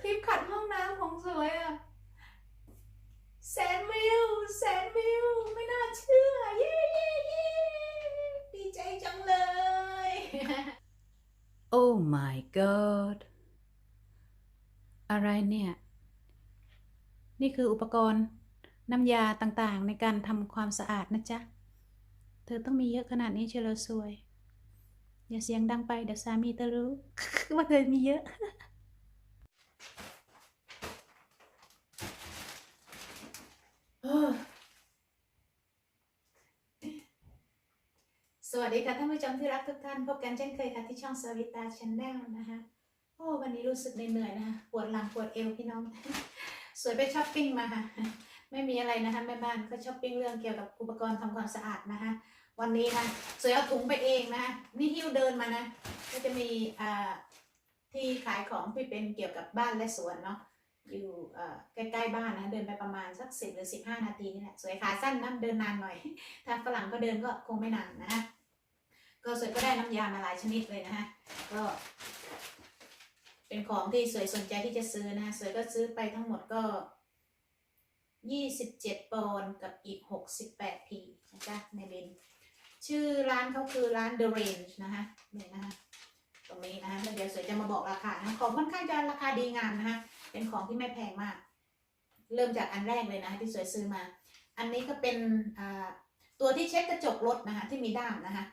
คลิปขัดห้องน้ำของสวยอะแสนวิวแสนวิว ไม่น่าเชื่อ เย้เย้เย้ดีใจจังเลย Oh my god อะไรเนี่ย นี่คืออุปกรณ์น้ำยาต่างๆ ในการทำความสะอาดนะจ๊ะ เธอต้องมีเยอะขนาดนี้เชียวเราสวย อย่าเสียงดังไปเดี๋ยวสามีจะรู้ว่าเธอมีเยอะ ส วัสดีค่ะท่านผู้ชมที่รักทุกท่าน พบกันเช่นเคยค่ะที่ช่องสวิตาชแนลนะคะโอ้วันนี้รู้สึกเหนื่อยๆนะคะปวดหลังปวดเอวพี่น้อง สวยไปช้อปปิ้งมาค่ะไม่มีอะไรนะคะแม่บ้านก็ช้อปปิ้งเรื่องเกี่ยวกับอุปกรณ์ทำความสะอาดนะคะวันนี้นะสวยเอาถุงไปเองนะคะนี่หิ้วเดินมานะก็จะมีอ่าที่ขายของที่เป็นเกี่ยวกับบ้านและสวนเนาะอยู่อ่อใกล้ๆบ้านนะเดินไปประมาณสักสิบหรือสิบห้านาทีนี่แหละสวยขาสั้นนะเดินนานหน่อย ถ้าฝรั่งก็เดินก็คงไม่นานนะฮะ ก็สวยก็ได้น้ำยามาหลายชนิดเลยนะฮะก็เป็นของที่สวยสนใจที่จะซื้อนะฮะสวยก็ซื้อไปทั้งหมดก็ยี่สิบเจ็ดปอนด์กับอีกหกสิบแปดพีนะจ๊ะในบิน ชื่อร้านเขาคือร้าน The Range นะคะเนี่ยนะคะตรงนี้นะคะเดี๋ยวสวยจะมาบอกราคานะของค่อนข้างจะราคาดีงามนะคะเป็นของที่ไม่แพงมาก เริ่มจากอันแรกเลยนะะที่สวยซื้อมา อันนี้ก็เป็นตัวที่เช็ดกระจกรถนะคะที่มีด้ามนะคะ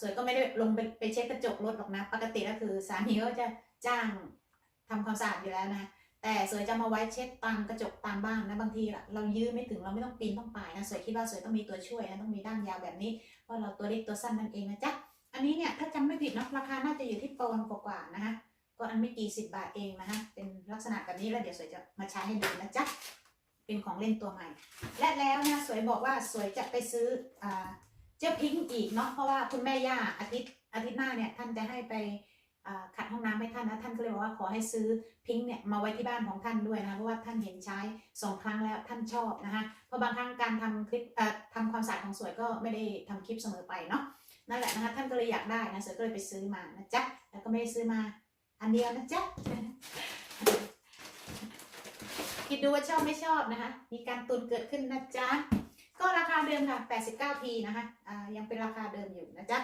สวยก็ไม่ได้ลงไปไปเช็ดกระจกรถหรอกนะ ปกติก็คือสามีก็จะจ้างทำความสะอาดอยู่แล้วนะ แต่สวยจะมาไว้เช็ดตามกระจกตามบ้านนะบางทีเรายื้อไม่ถึงเราไม่ต้องปีนต้องป่ายนะสวยคิดว่าสวยต้องมีตัวช่วยนะต้องมีด้ามยาวแบบนี้เพราะเราตัวเล็กตัวสั้นนั่นเองนะจ๊ะอันนี้เนี่ยถ้าจำไม่ผิดนะราคาน่าจะอยู่ที่ปอนกว่าๆนะคะก็อันไม่กี่สิบบาทเองนะคะเป็นลักษณะแบบนี้แล้วเดี๋ยวสวยจะมาใช้ให้ดูนะจ๊ะเป็นของเล่นตัวใหม่ และแล้วนะสวยบอกว่าสวยจะไปซื้ออ่า เจ้าพิงค์อีกเนาะเพราะว่าคุณแม่ย่าอาทิตย์อาทิตย์หน้าเนี่ยท่านจะให้ไปขัดห้องน้ำให้ท่านนะท่านก็เลยบอกว่าขอให้ซื้อพิงค์เนี่ยมาไว้ที่บ้านของท่านด้วยนะเพราะว่าท่านเห็นใช้สองครั้งแล้วท่านชอบนะคะเพราะบางครั้งการทำคลิปเอ่อทำความสะอาดของสวยก็ไม่ได้ทำคลิปเสมอไปเนาะนั่นแหละนะคะท่านก็เลยอยากได้นะสวยก็เลยไปซื้อมานะจ๊ะแล้วก็ไม่ได้ซื้อมาอันเดียวนะจ๊ะคิดดูว่าชอบไม่ชอบนะคะมีการตุนเกิดขึ้นนะจ๊ะ ดิมค่ะ 89ทีนะคะอ่ายังเป็นราคาเดิมอยู่นะจ๊ะ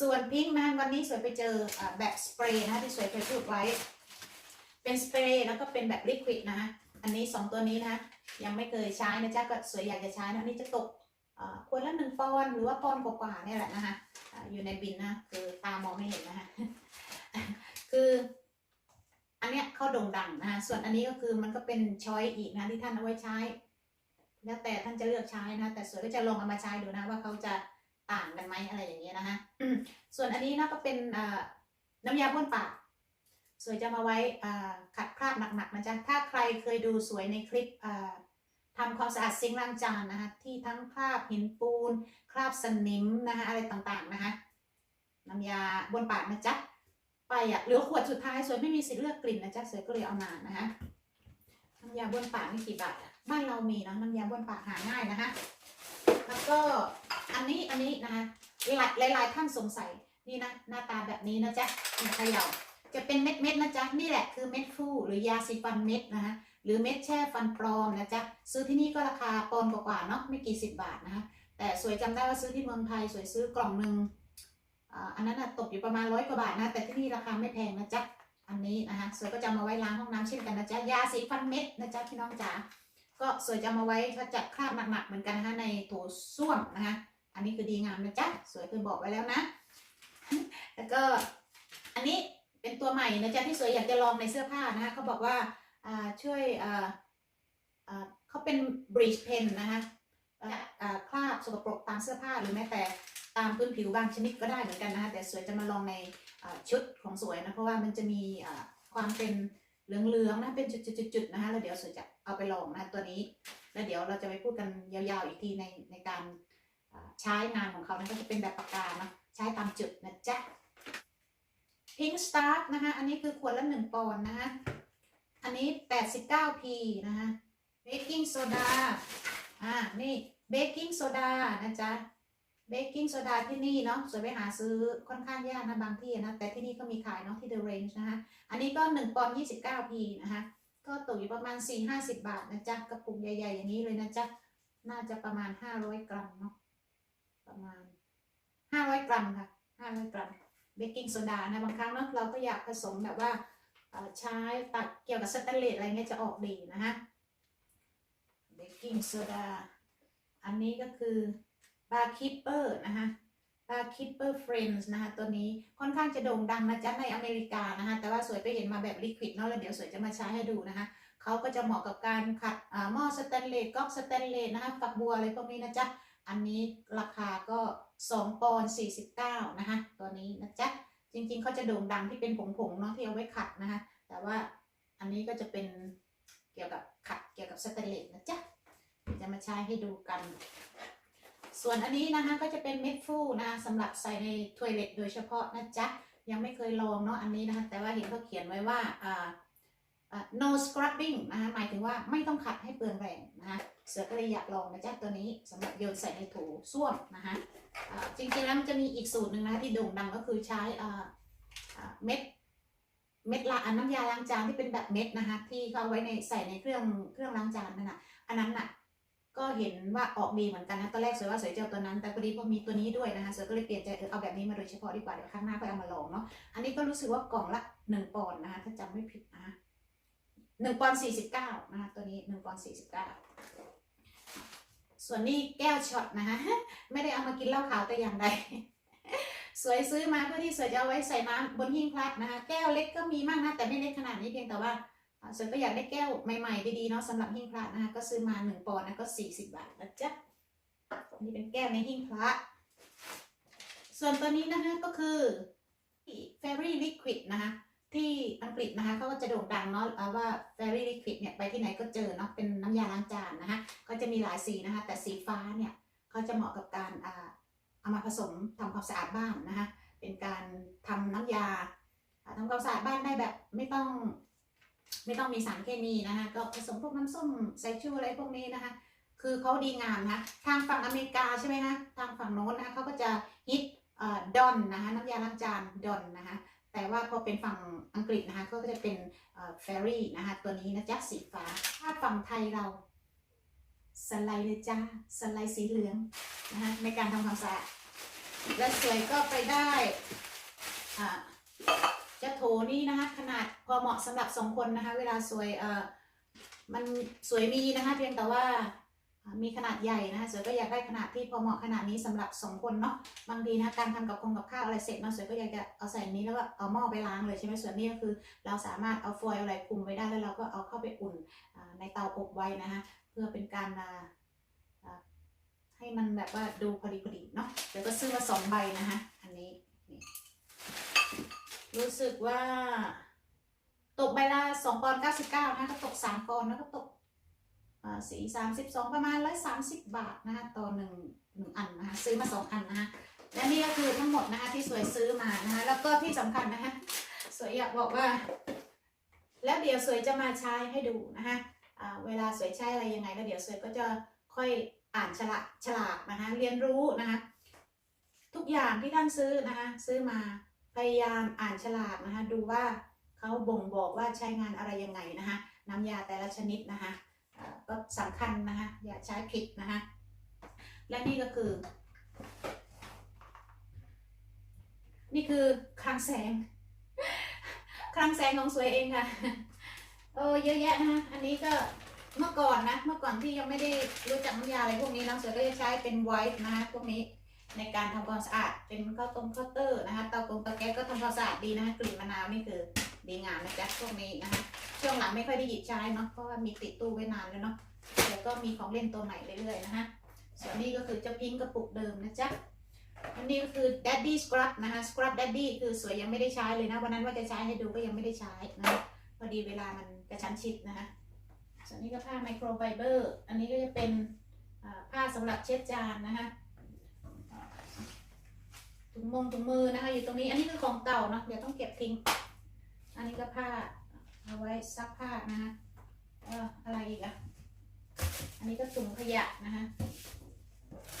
ส่วนพิงค์นะวันนี้สวยไปเจออแบบสเปรย์นะะที่สวยเคยพูดไว้ เป็นสเปรย์แล้วก็เป็นแบบลิควิดนะคะอันนี้ 2 ตัวนี้นะคะยังไม่เคยใช้นะจ๊ะ ก็สวยอยากจะใช้นะอันนี้จะตกควรละหนึ่งปอนหรือว่าปอนกว่าๆเนี่ยแหละนะคะอ่าอยู่ในบินนะคือตามองไม่เห็นนะคะคืออันเนี้ยเขาโด่งดังนะคะส่วนอันนี้ก็คือมันก็เป็นช้อยอีกนะที่ท่านเอาไว้ใช้ แล้วแต่ท่านจะเลือกใช้นะ แต่สวยก็จะลองเอามาใช้ดูนะว่าเขาจะต่างกันไหมอะไรอย่างเงี้ยนะคะส่วนอันนี้นะก็เป็นน้ำยาบ้วนปาก สวยจะมาไว้ขัดคราบหนักๆนะจ๊ะถ้าใครเคยดูสวยในคลิปอ่าทำความสะอาดซิงค์ล้างจานนะคะที่ทั้งคราบหินปูน คราบสนิมนะคะอะไรต่างๆนะคะน้ำยาบนปากนะจ๊ะไปอะเหลือขวดสุดท้ายสวยไม่มีสิทธิ์เลือกกลิ่นนะจ๊ะสวยก็เลยเอามานะคะน้ำยาบนปากนี่กี่บาทอะ บ้านเรามีนะน้ำยาบ้วนปากหาง่ายนะคะ แล้วก็อันนี้อันนี้นะคะหลายหลายท่านสงสัยนี่นะหน้าตาแบบนี้นะจ๊ะเขย่าจะเป็นเม็ดเม็ดนะจ๊ะนี่แหละคือเม็ดฟูหรือยาสีฟันเม็ดนะคะหรือเม็ดแช่ฟันปลอมนะจ๊ะซื้อที่นี่ก็ราคาปอนกว่าๆเนาะไม่กี่สิบบาทนะคะแต่สวยจำได้ว่าซื้อที่เมืองไทยสวยซื้อกล่องหนึ่งอันนั้นนะตกอยู่ประมาณร้อยกว่าบาทนะแต่ที่นี่ราคาไม่แพงนะจ๊ะอันนี้นะคะสวยก็จะมาไว้ล้างห้องน้ำเช่นกันนะจ๊ะยาสีฟันเม็ดนะจ๊ะพี่น้องจ๋า ก็สวยจะมาไว้ถ้าจัดคราบหนักๆเหมือนกันนะคะในโถส้วมนะคะอันนี้คือดีงามนะจ๊ะสวยเคยบอกไว้แล้วนะ แล้วก็อันนี้เป็นตัวใหม่นะจ๊ะที่สวยอยากจะลองในเสื้อผ้านะคะเขาบอกว่าช่วยเขาเป็น bleach pen นะคะคราบสกปรกตามเสื้อผ้าหรือแม้แต่ตามพื้นผิวบางชนิดก็ได้เหมือนกันนะคะแต่สวยจะมาลองในชุดของสวยนะเพราะว่ามันจะมีความเป็นเหลืองๆนะเป็นจุดๆๆๆนะคะแล้วเดี๋ยวสวยจะ เอาไปลองนะตัวนี้ แล้วเดี๋ยวเราจะไปพูดกันยาวๆอีกทีในในการใช้งานของเขานะก็จะเป็นแบบปากกาเนาะใช้ตามจุดนะจ๊ะ Pink Star นะคะอันนี้คือขวดละหนึ่งปอนด์นะคะอันนี้ 89p นะคะเบกกิ้งโซดาอ่านี่เบกกิ้งโซดานะจ๊ะเบเบกกิ้งโซดาที่นี่เนาะสวยไปหาซื้อค่อนข้างยากนะบางที่นะ แต่ที่นี่ก็มีขายเนาะที่ The Range นะคะอันนี้ก็ 1ปอนด์ 29 p นะคะ ก็ตกอยู่ประมาณ 4-50 บาทนะจ๊ะกระปุกใหญ่ ๆ อย่างนี้เลยนะจ๊ะน่าจะประมาณ 500 กรัมเนาะประมาณ 500 กรัมค่ะ 500 กรัมเบกกิ้งโซดานะบางครั้งเนาะเราก็อยากผสมแบบว่าใช้ตัดเกี่ยวกับสแตนเลสอะไรเงี้ยจะออกดีนะฮะเบกกิ้งโซดาอันนี้ก็คือบาร์คิปเปอร์นะคะ คิปเปอร์เฟรนด์นะคะตัวนี้ค่อนข้างจะโด่งดังนะจ๊ะในอเมริกานะคะแต่ว่าสวยไปเห็นมาแบบลิควิดเนาะแล้วเดี๋ยวสวยจะมาใช้ให้ดูนะคะเขาก็จะเหมาะกับการขัดอ่าหม้อสแตนเลสก๊อกสแตนเลสนะคะฝักบัวอะไรพวกนี้นะจ๊ะอันนี้ราคาก็ 2 ปอนด์49 นะคะตัวนี้นะจ๊ะจริงๆเขาจะโด่งดังที่เป็นผงๆเนาะที่เอาไว้ขัดนะคะแต่ว่าอันนี้ก็จะเป็นเกี่ยวกับขัดเกี่ยวกับสแตนเลสนะจ๊ะจะมาใช้ให้ดูกัน ส่วนอันนี้นะคะก็จะเป็นเม็ดฟูนะคะสำหรับใส่ในถ้วยเล็ตโดยเฉพาะนะจ๊ะยังไม่เคยลองเนาะอันนี้นะคะแต่ว่าเห็นเขาเขียนไว้ว่าอ่า no scrubbing นะคะหมายถึงว่าไม่ต้องขัดให้เปลืองแรงนะคะเสือก็เลยอยากลองนะจ๊ะตัวนี้สำหรับโยนใส่ในโถส้วมนะคะจริงๆแล้วมันจะมีอีกสูตรหนึ่งนะที่โด่งดังก็คือใช้อ่าเม็ดเม็ดละอันน้ำยาล้างจานที่เป็นแบบเม็ดนะคะที่เขาไว้ในใส่ในเครื่องเครื่องล้างจานนั่นน่ะอันนั้นน่ะ ก็เห็นว่าออกดีเหมือนกันนะตอนแรกสวยว่าสวยเจะเอาตัวนั้น แต่พอดีพอมีตัวนี้ด้วยนะคะสวยก็เลยเปลี่ยนใจเออเอาแบบนี้มาโดยเฉพาะดีกว่าเดี๋ยวครั้งหน้าก็เอามาลองเนาะอันนี้ก็รู้สึกว่ากล่องละหนึ่งปอนด์นะคะถ้าจำไม่ผิดนะคะหนึ่งปอนด์สี่สิบเก้านะคะตัวนี้หนึ่งปอนด์สี่สิบเก้าส่วนนี้แก้วช็อตนะคะไม่ได้เอามากินเหล้าขาวแต่อย่างใดสวยซื้อมาเพื่อที่สวยจะเอาไว้ใส่น้ำบนหิ้งพระนะคะ แก้วเล็กก็มีมากนะแต่ไม่เล็กขนาดนี้เพียงแต่ว่า ส่วยก็อยากได้แก้วใหม่ๆดีๆเนาะสำหรับหิ้งพระนะคะก็ซื้อมาหนึ่งปอนด์นะก็สี่สิบบาทนะจ๊ะนี่เป็นแก้วในหิ้งพระ ส่วนตัวนี้นะคะก็คือ Fairy Liquid นะคะที่อังกฤษนะคะเขาก็จะโด่งดังเนาะว่า Fairy Liquid เนี่ยไปที่ไหนก็เจอเนาะเป็นน้ำยาล้างจานนะคะก็จะมีหลายสีนะคะแต่สีฟ้าเนี่ยเขาจะเหมาะกับการเอามาผสมทำความสะอาดบ้านนะคะเป็นการทำน้ำยาทำความสะอาดบ้านได้แบบไม่ต้อง ไม่ต้องมีสารเคมีนะคะก็ผสมพวกน้ำส้มไซชูอะไรพวกนี้นะคะ คือเขาดีงามนะทางฝั่งอเมริกาใช่ไหมคะทางฝั่งโน้นนะคะเขาก็จะฮิตดอนนะคะน้ำยาล้างจานดอนนะคะแต่ว่าพอเป็นฝั่งอังกฤษนะคะก็จะเป็นเฟรรี่นะคะตัวนี้นะจ๊ะสีฟ้าถ้าฝั่งไทยเราสไลด์เลยจ้าสไลด์สีเหลืองนะคะในการทำความสะอาดและสวยก็ไปได้อ่า จะโถนี่นะคะขนาดพอเหมาะสำหรับสองคนนะคะ เวลาสวยเอ่อมันสวยมีนะคะ เพียงแต่ว่ามีขนาดใหญ่นะคะสวยก็อยากได้ขนาดที่พอเหมาะขนาดนี้สำหรับสองคนเนาะบางทีนะการทำกับคงกับข้าวอะไรเสร็จเนาะสวยก็อยากจะเอาใส่นี้แล้วก็เอาหม้อไปล้างเลยใช่ไหมส่วนนี้ก็คือ เราสามารถเอาฟอยล์อะไรคลุมไว้ได้แล้วเราก็เอาเข้าไปอุ่นในเตาอบไว้นะคะเพื่อเป็นการอ่าให้มันแบบว่าดูพอดีพอดีเนาะเดี๋ยวก็ซื้อมาสองใบนะคะอันนี้นี่ รู้สึกว่า ตกใบละสองปอนด์เก้าสิบเก้านะก็ตกสามปอนด์แล้วก็ตกอ่าสี่สามสิบสองประมาณร้อยสามสิบบาทนะคะต่อหนึ่งหนึ่งอันนะคะซื้อมาสองอันนะคะและนี่ก็คือทั้งหมดนะคะที่สวยซื้อมานะคะแล้วก็ที่สำคัญนะคะสวยอยากบอกว่า แล้วเดี๋ยวสวยจะมาใช้ให้ดูนะคะอ่าเวลาสวยใช้อะไรยังไง แล้วเดี๋ยวสวยก็จะค่อยอ่านฉลากฉลากนะคะเรียนรู้นะคะทุกอย่างที่ท่านซื้อนะคะซื้อมา พยายามอ่านฉลากนะคะดูว่าเขาบ่งบอกว่าใช้งานอะไรยังไงนะคะน้ำยาแต่ละชนิดนะคะก็สำคัญนะคะอย่าใช้ผิดนะคะและนี่ก็คือ นี่คือคลังแสงคลังแสงของสวยเองค่ะโอ้เยอะแยะนะคะอันนี้ก็เมื่อก่อนนะ เมื่อก่อนที่ยังไม่ได้รู้จักน้ำยาอะไรพวกนี้น้องสวยก็จะใช้เป็นไวท์นะคะพวกนี้ ในการทำความสะอาดเป็นข้าวต้มข้าวเตอร์นะคะเตากงเตาแก๊สก็ทำความสะอาดดีนะคะกลิ่นมะนาวนี่คือดีงามนะจ๊ะพวกนี้นะคะช่วงหลังไม่ค่อยได้หยิบใช้เนาะเพราะว่ามีติดตู้ไว้นานแล้วเนาะเดี๋ยวก็มีของเล่นตัวใหม่เรื่อยๆนะคะส่วนนี้ก็คือเจ้าพิงกระปุกเดิมนะจ๊ะอันนี้ก็คือ Daddy Scrub นะคะ Scrub Daddy คือสวยยังไม่ได้ใช้เลยนะวันนั้นว่าจะใช้ให้ดูก็ยังไม่ได้ใช้นะพอดีเวลามันกระชั้นชิดนะคะส่วนนี้ก็ผ้าไมโครไฟเบอร์อันนี้ก็จะเป็นผ้าสำหรับเช็ดจานนะคะ ถุงมงถุงมือนะคะ อยู่ตรงนี้ อันนี้คือของเก่าเนาะ เดี๋ยวต้องเก็บทิ้ง อันนี้ก็ผ้า เอาไว้ซักผ้านะคะเอออะไรอีกอะอันนี้ก็ถุงขยะนะคะ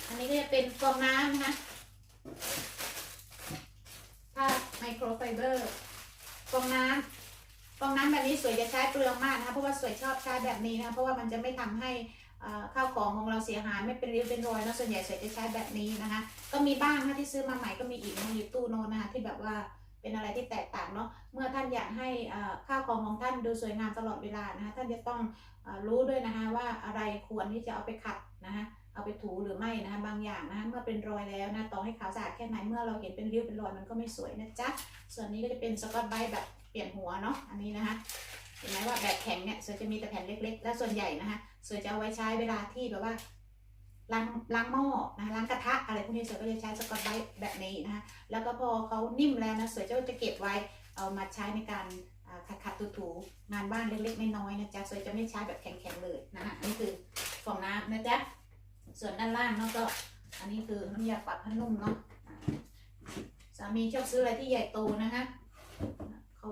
อันนี้ก็จะเป็นฟองน้ำนะคะ ผ้าไมโครไฟเบอร์ฟองน้ำฟองน้ำแบบนี้สวยจะใช้เปลืองมากนะคะ เพราะว่าสวยชอบใช้แบบนี้นะคะเพราะว่ามันจะไม่ทำให้ ข้าวของของเราเสียหายไม่เป็นริ้วเป็นรอยนะส่วนใหญ่สวยจะใช้แบบนี้นะคะ ก็มีบ้างนะที่ซื้อมาใหม่ก็มีอีกนะอยู่ตู้โน้นนะคะที่แบบว่าเป็นอะไรที่แตกต่างเนาะเมื่อท่านอยากให้ข้าวของของท่านดูสวยงามตลอดเวลานะคะท่านจะต้องอรู้ด้วยนะคะว่าอะไรควรที่จะเอาไปขัดนะคะเอาไปถูหรือไม่นะคะบางอย่างนะคะเมื่อเป็นรอยแล้วนะต่อให้ขาวสะอาดแค่ไหนเมื่อเราเห็นเป็นริ้วเป็นรอยมันก็ไม่สวยนะจ๊ะส่วนนี้ก็จะเป็นสกอตไบรท์แบบเปลี่ยนหัวเนาะอันนี้นะคะเห็นไหมว่าแบบแข็งเนี่ยสวยจะมีแต่แผ่นเล็ก ๆ และส่วนใหญ่นะคะ สวยจะเอาไว้ใช้เวลาที่แบบว่าล้างล้างหม้อนะคะล้างกระทะอะไรพวกนี้สวยก็จะใช้สกอตไบแบบนี้นะคะแล้วก็พอเขานิ่มแล้วนะสวยก็จะเก็บไว้เอามาใช้ในการขัดขัดถูถูงานบ้านเล็กๆน้อยๆนะจ๊ะสวยจะไม่ใช้แบบแข็งๆเลยนะคะนนี้คือฟองน้ำนะจ๊ะส่วนด้านล่างเนาะก็อันนี้คือน้ำยาปรับผ้านุ่มเนาะสามีชอบซื้ออะไรที่ใหญ่โตนะคะเขา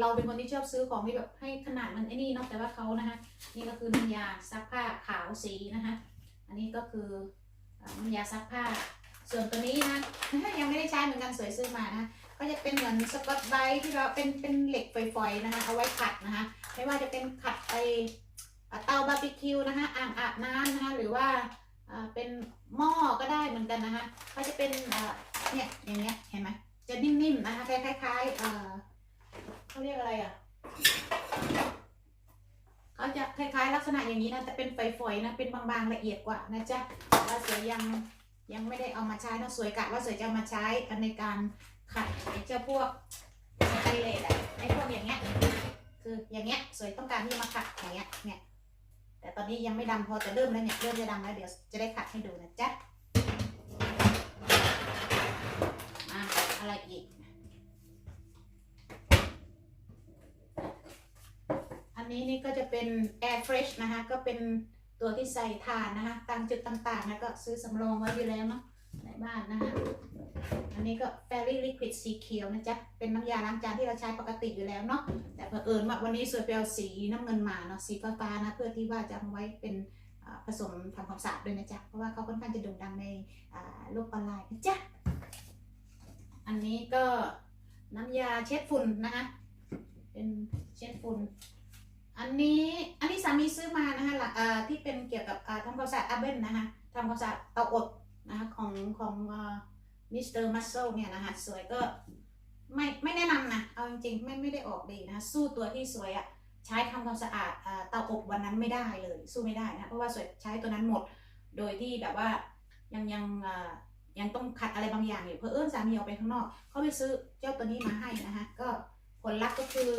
เราเป็นคนที่ชอบซื้อของที่แบบให้ขนาดมันไอ้นี่นาะแต่ว่าเขานะคะนี่ก็คือน้ำยาซักผ้าขาวสีนะคะอันนี้ก็คือน้ำยาซักผ้า ส่วนตัวนี้นะยังไม่ได้ใช้เหมือนกันสวยซื้อมานะก็จะเป็นเหมือนสกอตไบรท์ที่เราเป็นเป็นเหล็กฝอยๆนะคะเอาไว้ขัดนะคะไม่ว่าจะเป็นขัดไปเตาบาร์บีคิวนะคะอ่างอาบน้ำนะคะหรือว่าเป็นหม้อก็ได้เหมือนกันนะคะก็จะเป็นเอ่อเนี่ยอย่างเงี้ยเห็นไหมจะนิ่มๆนะคะคล้ายๆ เขาเรียกอะไรอะเขาจะคล้ายๆ ลักษณะอย่างนี้นะแต่เป็นฝอยๆนะเป็นบางๆละเอียดกว่านะจ๊ะแล้วสวยยังยังไม่ได้เอามาใช้นะสวยกะว่าสวยจะเอามาใช้ในการขัดเจ้าพวกสแตนเลสอะไอพวกอย่างเงี้ยคืออย่างเงี้ยสวยต้องการที่จะมาขัดอย่างเงี้ยเนี่ยแต่ตอนนี้ยังไม่ดำพอแต่เริ่มแล้วเนี่ยเริ่มจะดำแล้วเดี๋ยวจะได้ขัดให้ดูนะจ๊ะมาอะไรอีก อั นนี้นี่ก็จะเป็น Air Fresh นะคะก็เป็นตัวที่ใส่ทานนะคะตามจุดต่างๆนะก็ซื้อสำรองไว้อยู่แล้วเนาะในบ้านนะคะอันนี้ก็ Fairy Liquid สีเขียวนะจ๊ะเป็นน้ำยาล้างจานที่เราใช้ปกติอยู่แล้วเนาะแต่เผอิญว่าวันนี้สวยไปเอาสีน้ำเงินมาเนาะสีฟ้าๆนะเพื่อที่ว่าจะเอาไว้เป็นผสมทำความสะอาดด้วยนะจ๊ะเพราะว่าเขาค่อนข้างจะโด่งดังในโลกออนไลน์นะจ๊ะอันนี้ก็น้ำยาเช็ดฝุ่นนะคะเป็นเช็ดฝุ่น อันนี้อันนี้สามีซื้อมานะคะที่เป็นเกี่ยวกับทำความสะอาดอาเบนนะคะทำความสะอาดเตาอบนะคะของของมิสเตอร์มัสเซลเนี่ยนะคะสวยก็ไม่ไม่แนะนำนะเอาจริงๆไม่ไม่ได้ออกดีนะคะสู้ตัวที่สวยอะใช้ทำความสะอาดเตาอบวันนั้นไม่ได้เลยสู้ไม่ได้นะเพราะว่าสวยใช้ตัวนั้นหมด โดยที่แบบว่ายังยังยังต้องขัดอะไรบางอย่างอยู่เพอเอิญสามีออกไปข้างนอกเขาไปซื้อเจ้าตัวนี้มาให้นะคะก็ผลลัพธ์ก็คือ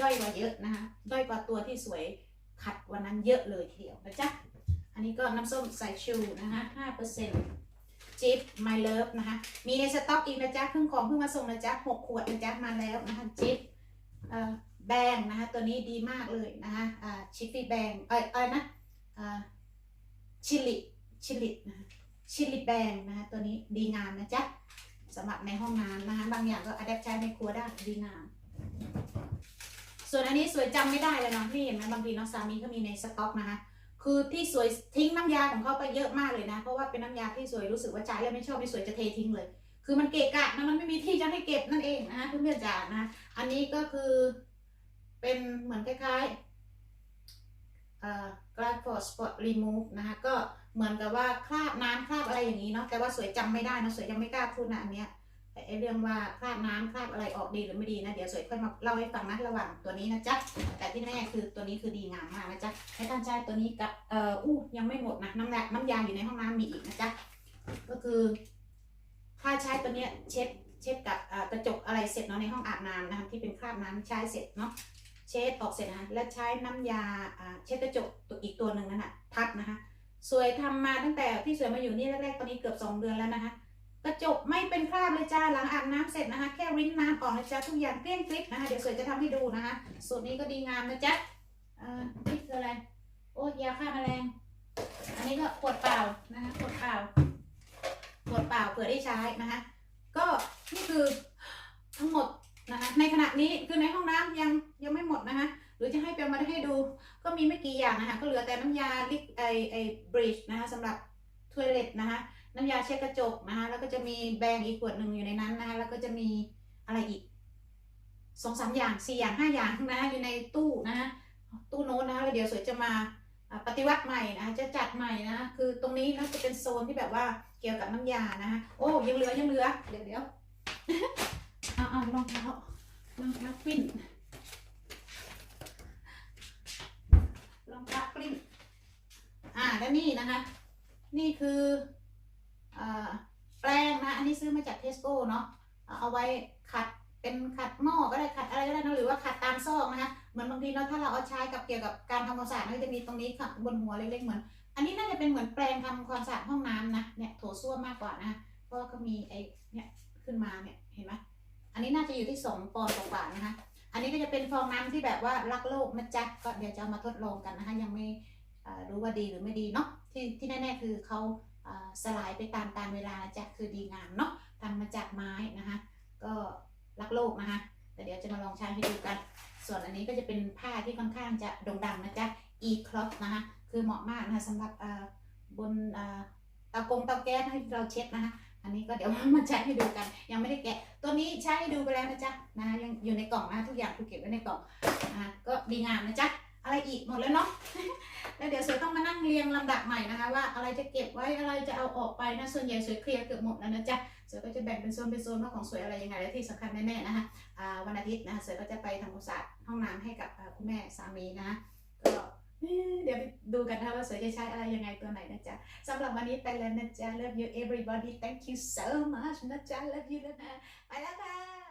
ด้อยกว่าเยอะนะคะด้อยกว่าตัวที่สวยขัดวันนั้นเยอะเลยทีเดียวนะจ๊ะอันนี้ก็น้ำส้มสายชูนะคะห้าเปอร์เซ็นต์จิ๊บ my love นะคะมีในสต็อกอีกนะจ๊ะเพิ่งของเพิ่งมาส่งนะจ๊ะหกขวดนะจ๊ะมาแล้วนะคะจิ๊บแบงนะคะตัวนี้ดีมากเลยนะคะชิฟฟี่แบงเอ้ยเอ้ยนะชิลิชิลินะคะชิลิแบงนะคะตัวนี้ดีงามนะจ๊ะสำหรับในห้องน้ำนะคะบางอย่างก็อัดแอปใช้ในครัวได้ดีงาม ส่วนอันนี้สวยจำไม่ได้เลยเนาะนี่เห็นไหมบางทีน้องสามีก็มีในสต็อกนะคะ คือที่สวยทิ้งน้ำยาของเขาไปเยอะมากเลยนะ เพราะว่าเป็นน้ำยาที่สวยรู้สึกว่าใช้แล้วไม่ชอบไม่สวยจะเททิ้งเลย คือมันเกะกะนะมันไม่มีที่จะให้เก็บนั่นเองนะคะเพื่อนๆจ๋านะ อันนี้ก็คือ เป็นเหมือนคล้ายๆเอ่อ glass for spot remove นะคะก็เหมือนกับว่าคราบน้ำคราบอะไรอย่างนี้เนาะแต่ว่าสวยจำไม่ได้นะสวยยังไม่กล้าพูดนะอันเนี้ย แต่ไอเรื่องว่าคราบน้ำคราบอะไรออกดีหรือไม่ดีนะเดี๋ยวสวยค่อยมาเล่าให้ฟังนะระหว่างตัวนี้นะจ๊ะแต่ที่แน่คือตัวนี้คือดีงามมากนะจ๊ะให้ท่านใช้ตัวนี้กับเอ่ออู้ยังไม่หมดนะน้ำแร่น้ำยาอยู่ในห้องน้ำมีอีกนะจ๊ะก็คือ ถ้าใช้ตัวเนี้ยเช็ดเช็ดกับกระจกอะไรเสร็จเนาะในห้องอาบน้ำนะคะที่เป็นคราบน้ำใช้เสร็จเนาะเช็ดออกเสร็จนะแล้วใช้น้ำยาอ่าเช็ดกระจกตัวอีกตัวหนึ่งนั่นน่ะทับนะคะสวยทำมาตั้งแต่ที่สวยมาอยู่นี่แรกๆตอนนี้เกือบสองเดือนแล้วนะคะ กระจกไม่เป็นคราบเลยจ้าหลังอาบน้ำเสร็จนะคะ แค่รินน้ำออกนะจ๊ะทุกอย่างเกลี้ยงกลิบนะคะ เดี๋ยวสวยจะทำให้ดูนะคะสูตรนี้ก็ดีงามนะจ๊ะอ่อนี่คืออะไร โอ้ยาฆ่าแมลง อันนี้ก็ขวดเปล่านะคะขวดเปล่าขวดเปล่าเผื่อได้ใช้นะคะ ก็นี่คือทั้งหมดนะคะ ในขณะนี้คือในห้องน้ำยังยังไม่หมดนะคะหรือจะให้เปียมาให้ดู ก็มีไม่กี่อย่างนะคะ ก็เหลือแต่น้ำยาลิกไอไอบริดนะคะสำหรับถ้วยเล็ตนะคะ น้ำยาเช็ดกระจกนะคะแล้วก็จะมีแบรงอีกขวดหนึ่งอยู่ในนั้นนะคะแล้วก็จะมีอะไรอีกสองสามอย่างสี่อย่างห้าอย่างนะะอยู่ในตู้นะะตู้โน้นนะคะแล้วเดี๋ยวสวยจะมาปฏิวัติใหม่นะคะจะจัดใหม่นะคะคือตรงนี้นะจะเป็นโซนที่แบบว่าเกี่ยวกับน้ำยานะคะโอ้ยังเหลือยังเหลือเดี๋ยวเดี๋ยวเอาเอารองเท้ารองเท้าปิ้นรองเท้าปิ้นอ่าแล้วนี่นะคะ นี่คือ แปรงนะ อันนี้ซื้อมาจากเทสโก้เนาะเอาไว้ขัดเป็นขัดหม้อก็ได้ขัดอะไรก็ได้นะหรือว่าขัดตามซอกนะคะเหมือนบางทีเนาะถ้าเราเอาใช้กับเกี่ยวกับการทำความสะอาดมันก็จะมีตรงนี้ค่ะบนหัวเล็กๆเหมือน อันนี้น่าจะเป็นเหมือนแปรงทำความสะอาดห้องน้ำนะเนี่ยโถส้วมมากกว่านะเพราะว่าก็มีไอ้เนี่ยขึ้นมาเนี่ยเห็นไหมอันนี้น่าจะอยู่ที่สองปอนด์กว่านะคะอันนี้ก็จะเป็นฟองน้ำที่แบบว่ารักโลกนะจ๊ะก็เดี๋ยวจะามาทดลองกันนะคะยังไม่รู้ว่าดีหรือไม่ดีเนาะที่ที่แน่ๆคือเขา สลายไปตามกาลเวลานะจ๊ะคือดีงามเนาะทำมาจากไม้นะคะก็รักโลกนะคะแต่เดี๋ยวจะมาลองใช้ให้ดูกัน ส่วนอันนี้ก็จะเป็นผ้าที่ค่อนข้างจะโด่งดังนะจ๊ะ e cloth นะคะคือเหมาะมากนะคะสำหรับบนเตากงเตาแก๊สให้เราเช็ดนะคะอันนี้ก็เดี๋ยวมาใช้ให้ดูกัน ยังไม่ได้แกะ ตัวนี้ใช้ให้ดูไปแล้วนะจ๊ะนะคะยังอยู่ในกล่องนะทุกอย่างถูกเก็บไว้ในกล่องนะคะก็ดีงามนะจ๊ะ อะไรอีกหมดแล้วเนาะแล้วเดี๋ยวสวยต้องมานั่งเรียงลำดับใหม่นะคะ ว่าอะไรจะเก็บไว้อะไรจะเอาออกไปนะส่วนใหญ่สวยเคลียร์เกือบหมดแล้วนะจ๊ะสวยก็จะแบ่งเป็นโซนเป็นโซนว่าของสวยอะไรยังไงและที่สำคัญแน่ๆนะคะวันอาทิตย์นะคะสวยก็จะไปทำความสะอาดห้องน้ำให้กับคุณแม่สามีนะก็เดี๋ยวไปดูกันนะคะว่าสวยจะใช้อะไรยังไงตัวไหนนะจ๊ะสำหรับวันนี้ไปแล้วนะจ๊ะ love you everybody thank you so much นะจ๊ะ love you นะไปแล้วค่ะ